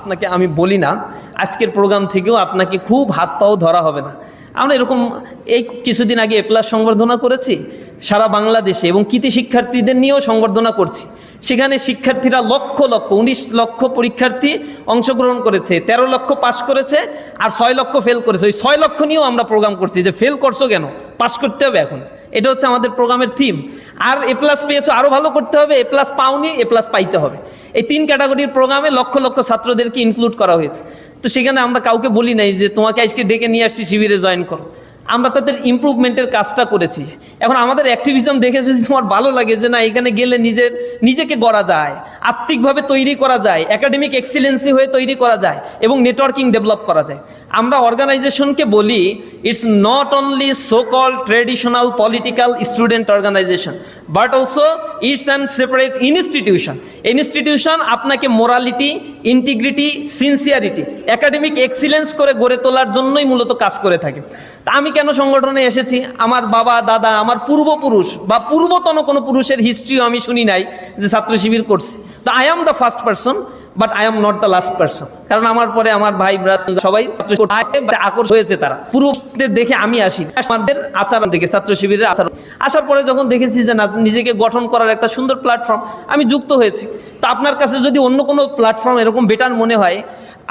আপনাকে আমি বলি না, আজকের প্রোগ্রাম থেকেও আপনাকে খুব হাত পাও ধরা হবে না। আমরা এরকম এই কিছুদিন আগে এ প্লাস সংবর্ধনা করেছি সারা বাংলাদেশে এবং কৃতি শিক্ষার্থীদের নিয়েও সংবর্ধনা করছি। সেখানে শিক্ষার্থীরা লক্ষ লক্ষ, উনিশ লক্ষ পরীক্ষার্থী অংশগ্রহণ করেছে ১৩ লক্ষ পাশ করেছে আর ছয় লক্ষ ফেল করেছে। ওই ছয় লক্ষ নিয়েও আমরা প্রোগ্রাম করছি যে ফেল করছ কেন? পাশ করতে হবে এখন। এটা হচ্ছে আমাদের প্রোগ্রামের থিম আর এ প্লাস পেয়েছ আরও ভালো করতে হবে এ প্লাস পাওনি এ প্লাস পাইতে হবে। এই তিন ক্যাটাগরির প্রোগ্রামে লক্ষ লক্ষ ছাত্রদেরকে ইনক্লুড করা হয়েছে। তো সেখানে আমরা কাউকে বলি নাই যে, তোমাকে আজকে ডেকে নিয়ে আসছি, শিবিরে জয়েন করো। আমরা তাদের ইম্প্রুভমেন্টের কাজটা করেছি। এখন আমাদের অ্যাক্টিভিজম দেখে যদি তোমার ভালো লাগে যে না, এখানে গেলে নিজের, নিজেকে গড়া যায়, আত্মিকভাবে তৈরি করা যায় একাডেমিক এক্সিলেন্সি হয়ে তৈরি করা যায় এবং নেটওয়ার্কিং ডেভেলপ করা যায়। আমরা অর্গানাইজেশনকে বলি it's not only so call traditional political student organisation but also it's and separate institution institution আপনাকে morality integrity sincerity academic excellence করে গড়ে তোলার জন্যই মূলত কাজ করে থাকে। তা আমি কেন সংগঠনে এসেছি? আমার বাবা, দাদা, আমার পূর্বপুরুষ বা পূর্বতন কোনো পুরুষের হিস্ট্রিও আমি শুনি নাই যে ছাত্র শিবির করছে। তো I am the first person but I am not the last person কারণ আমার পরে আমার ভাই ব্রাদার সবাই আকর্ষ হয়েছে তারা। পুরোদের দেখে আমি আসি। আমাদের আচরণ থেকে ছাত্র শিবিরের আচরণ আসার পরে যখন দেখেছি যে না, নিজেকে গঠন করার একটা সুন্দর প্ল্যাটফর্ম আমি যুক্ত হয়েছি। তো আপনার কাছে যদি অন্য কোনো প্ল্যাটফর্ম এরকম বেটার মনে হয়,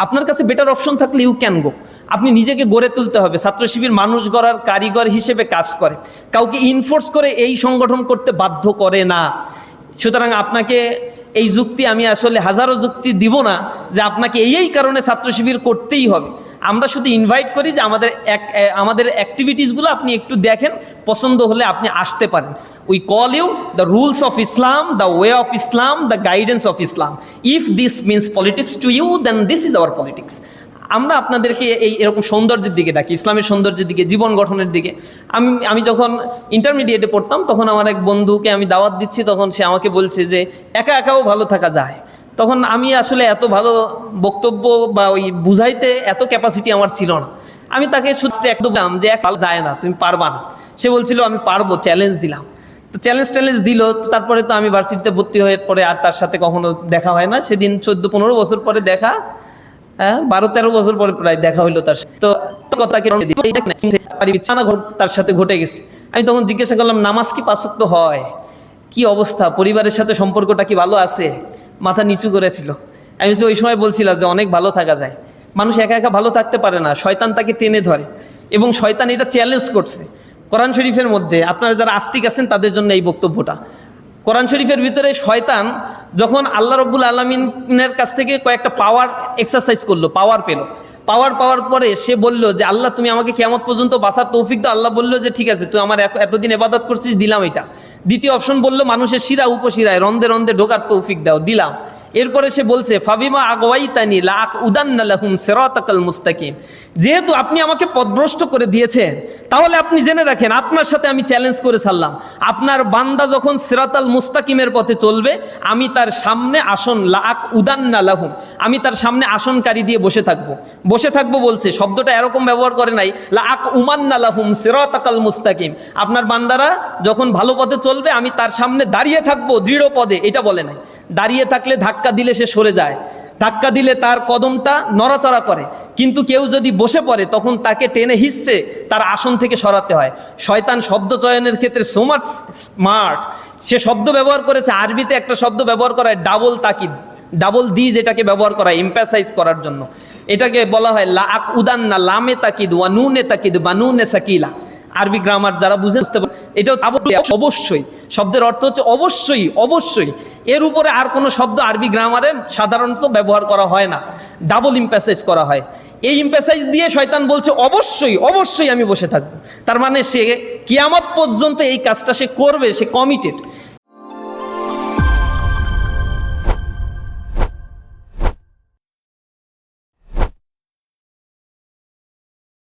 আপনার কাছে বেটার অপশন থাকলে ইউ ক্যান গো আপনি নিজেকে গড়ে তুলতে হবে। ছাত্র শিবির মানুষ গড়ার কারিগর হিসেবে কাজ করে। কাউকে ইনফোর্স করে এই সংগঠন করতে বাধ্য করে না। সুতরাং আপনাকে এই যুক্তি আমি আসলে হাজারো যুক্তি দিব না যে আপনাকে এই এই কারণে ছাত্র শিবির করতেই হবে। আমরা শুধু ইনভাইট করি যে আমাদের এক আমাদের অ্যাক্টিভিটিসগুলো আপনি একটু দেখেন, পছন্দ হলে আপনি আসতে পারেন। We call you the rules of Islam the way of Islam the guidance of Islam if this means politics to you then this is our politics আমরা আপনাদেরকে এই এরকম সৌন্দর্যের দিকে ডাকি, ইসলামের সৌন্দর্যের দিকে, জীবন গঠনের দিকে। আমি আমি যখন ইন্টারমিডিয়েটে পড়তাম, তখন আমার এক বন্ধুকে আমি দাওয়াত দিচ্ছি, তখন সে আমাকে বলছে যে, একা, একাও ভালো থাকা যায়। তখন আমি আসলে এত ভালো বক্তব্য বা ওই বুঝাইতে এত ক্যাপাসিটি আমার ছিল না। আমি তাকে শুধু একদম যে, এক যায় না, তুমি পারবা না। সে বলছিল, আমি পারব চ্যালেঞ্জ দিলাম। তো চ্যালেঞ্জ ট্যালেঞ্জ দিল তারপরে তো আমি ভার্সিটিতে ভর্তি হয়ে পরে আর তার সাথে কখনো দেখা হয় না। সেদিন চোদ্দ পনেরো বছর পরে দেখা হ্যাঁ বারো তেরো বছর পরে প্রায় দেখা হইল তার। তো কথাকে তার সাথে ঘটে গেছে। আমি তখন জিজ্ঞাসা করলাম, নামাজ কি পাশক্ত হয়? কি অবস্থা? পরিবারের সাথে সম্পর্কটা কি ভালো আছে? মাথা নিচু করেছিল। আমি ওই সময় বলছিলাম যে অনেক ভালো থাকা যায়। মানুষ একা একা ভালো থাকতে পারে না, শয়তান তাকে টেনে ধরে। এবং শয়তান এটা চ্যালেঞ্জ করছে। কোরআন শরীফের মধ্যে আপনারা যারা আস্তিক আছেন, তাদের জন্য এই বক্তব্যটা। কোরআন শরীফের ভিতরে শয়তান যখন আল্লাহ রব্বুল আলমিনের কাছ থেকে কয়েকটা পাওয়ার এক্সারসাইজ করল পাওয়ার পেল। পাওয়ার পাওয়ার পরে সে বলল যে, আল্লাহ, তুমি আমাকে কেমন পর্যন্ত বাসার তৌফিক দাও। আল্লাহ বলল যে, ঠিক আছে, তুই আমার এত- এতদিন এবাদত করছিস, দিলাম এটা। দ্বিতীয় অপশন বলল, মানুষের শিরা উপশিরায় রন্ধে রন্ধে ঢোকার তৌফিক দাও। দিলাম। এরপরে সে বলছে, ফাবিমা আগওয়াইতানি লাক উদান্না লাহুম সিরাতাকাল মুস্তাকিম। যেহেতু আপনি আমাকে পদভ্রষ্ট করে দিয়েছেন, তাহলে আপনি জেনে রাখেন, আপনার সাথে আমি চ্যালেঞ্জ করে ছাড়লাম। আপনার বান্দা যখন সিরাতাল মুস্তাকিমের পথে চলবে, আমি তার সামনে আসন লাক উদান্না লাহুম, আমি তার সামনে আসনকারী দিয়ে বসে থাকব। বসে থাকব বলছে, শব্দটা এরকম ব্যবহার করে নাই লাক উমান্না লাহুম সিরাতাকাল মুস্তাকিম। আপনার বান্দারা যখন ভালো পথে চলবে, আমি তার সামনে দাঁড়িয়ে থাকব, দৃঢ় পদে, এটা বলে নাই। দাঁড়িয়ে থাকলে ধাক্কা দিলে সে সরে যায়। ধাক্কা দিলে তার কদমটা নড়াচড়া করে। কিন্তু কেউ যদি বসে পড়ে, তখন তাকে টেনে হিসছে তার আসন থেকে সরাতে হয়। শয়তান শব্দ চয়নের ক্ষেত্রে সোমার্ট স্মার্ট সে শব্দ ব্যবহার করেছে, আরবিতে একটা শব্দ ব্যবহার করা হয় ডাবল তাকিদ। ডাবল দি যেটাকে ব্যবহার করা হয় এম্পাসাইজ করার জন্য। এটাকে বলা হয় লা আক উদান না লামে তাকিদ, ওয়া নুনে তাকিদ বা নুনে সাকিলা। আরবি গ্রামার যারা বুঝে বুঝতে পারে এটাও অবশ্যই। শব্দের অর্থ হচ্ছে অবশ্যই অবশ্যই। এর উপরে আর কোনো শব্দ আরবি গ্রামারে সাধারণত ব্যবহার করা হয় না। ডাবল ইম্প্যাসাইজ করা হয়। এই ইম্প্যাসাইজ দিয়ে শয়তান বলছে, অবশ্যই অবশ্যই আমি বসে থাকব। তার মানে সে কিয়ামত পর্যন্ত এই কাজটা সে করবে, সে কমিটেড